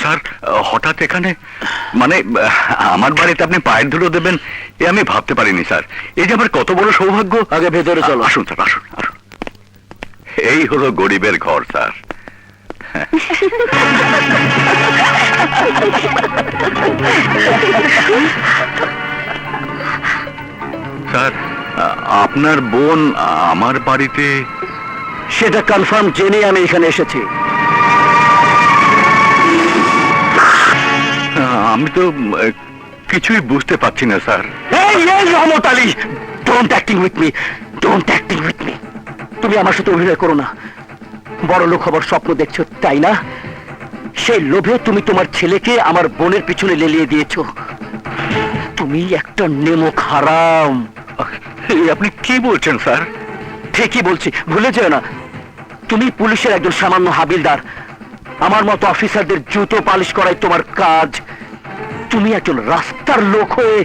Sir হঠাৎ এখানে মানে আমার বাড়িতে আপনি পায়ের ধুলো দেবেন এ আমি ভাবতে পারিনি স্যার। এই যে আমার কত বড় সৌভাগ্য। আগে ভেতরে চলো। আসুন স্যার আসুন আসুন। এই হলো গরিবের ঘর স্যার। স্যার আপনার বোন আমার বাড়িতে সেটা কনফার্ম জেনে আমি এখানে এসেছি। তো কিছুই বুঝতে পারছি না স্যার। এই এই Rahmat Ali don't acting with me don't acting with me তুমি আমার সাথে অভিনয় করো না। বড় লোক হবার স্বপ্ন দেখছ তাই না? সেই লোভে তুমি তোমার ছেলেকে আমার বোনের পিছনে লেলিয়ে দিয়েছ। তুমি একটা নেমক হারাম আপনি কি বলছেন স্যার? ঠিকই বলছি ভুলে যেও না। তুমি পুলিশের একজন সামান্য হাবিলদার। আমার মতো অফিসারদের জুতো পালিশ করাই তোমার কাজ। তুমি একজন রাস্তার লোক হয়ে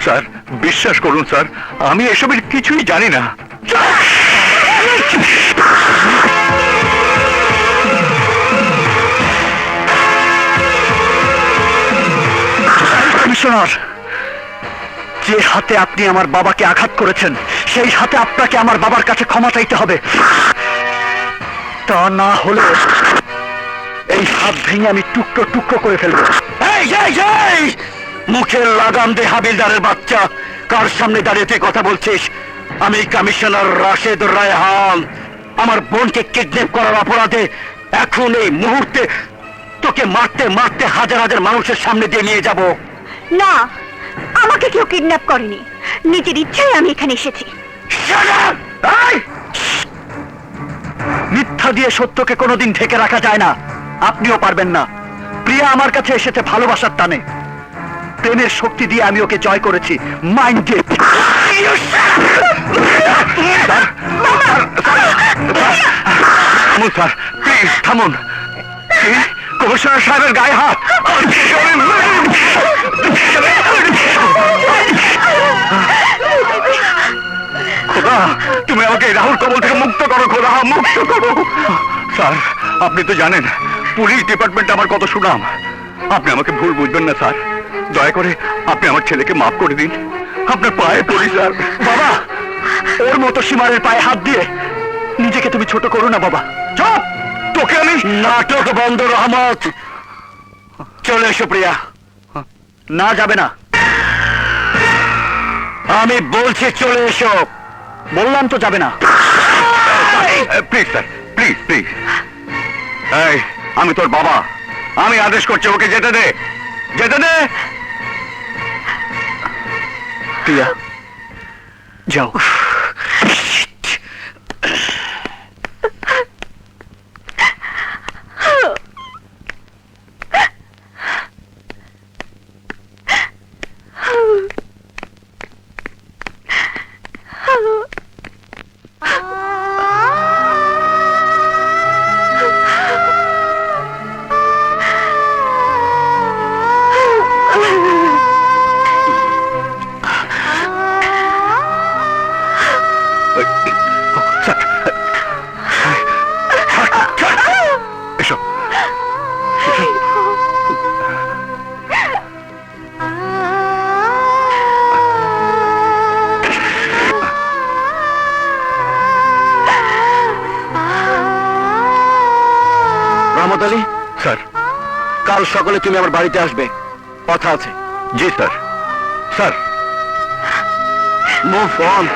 স্যার বিশ্বাস করুন স্যার আমি এসবের কিছুই জানি না কমিশনার যে হাতে আপনি আমার বাবাকে আঘাত করেছেন সেই হাতে আপনাকে আমার বাবার কাছে ক্ষমা চাইতে হবে তা না হলে এই হাত ভেঙে আমি টুকরো টুকরো করে ফেলব! মুখের লাগাম দে হাবিলদারের বাচ্চা। কার সামনে দাঁড়িয়ে তুই কথা বলছিস? আমি কমিশনার রাশেদ রায়হান। আমার বোনকে কিডন্যাপ করার অপরাধে এখন এই মুহূর্তে তোকে মারতে মারতে হাজার হাজার মানুষের সামনে দিয়ে নিয়ে যাব। না আমাকে কেউ কিডন্যাপ করেনি। নিজের ইচ্ছায় আমি এখানে এসেছি! মিথ্যা দিয়ে সত্যকে কোনোদিন ঢেকে রাখা যায় না। আপনিও পারবেন না। প্রিয়া আমার কাছে এসেছে ভালোবাসার টানে। প্রেমের শক্তি দিয়ে আমি ওকে জয় করেছি। থামুন? কমিশনার সাহেবের গায়ে হাত। তুমি আমাকে রাহুল কবল থেকে মুক্ত করো, খোদা, মুক্ত করো। স্যার, আপনি তো জানেন পুলিশ ডিপার্টমেন্ট আমার কত সুনাম? আপনি আমাকে ভুল বুঝবেন না স্যার। দয়া করে আপনি আমার ছেলেকে মাফ করে দিন। আপনার পায়ে পড়ি স্যার। বাবা ওর মতো সীমারের পায়ে হাত দিয়ে নিজেকে তুমি ছোট করো না বাবা। চুপ! তোকে আমি নাটক বন্ধ রহমত। চলে এসো প্রিয়া। না যাবে না। আমি বলছি চলে এসো। বললাম তো যাবে না। Please sir. Please please. এই আমি তোর বাবা। আমি আদেশ করছি ওকে যেতে দে। যেতে দে। প্রিয়া যাও। রহমত আলী? স্যার। কাল সকালে তুমি আমার বাড়িতে আসবে। কথা আছে। জি স্যার। Sir move on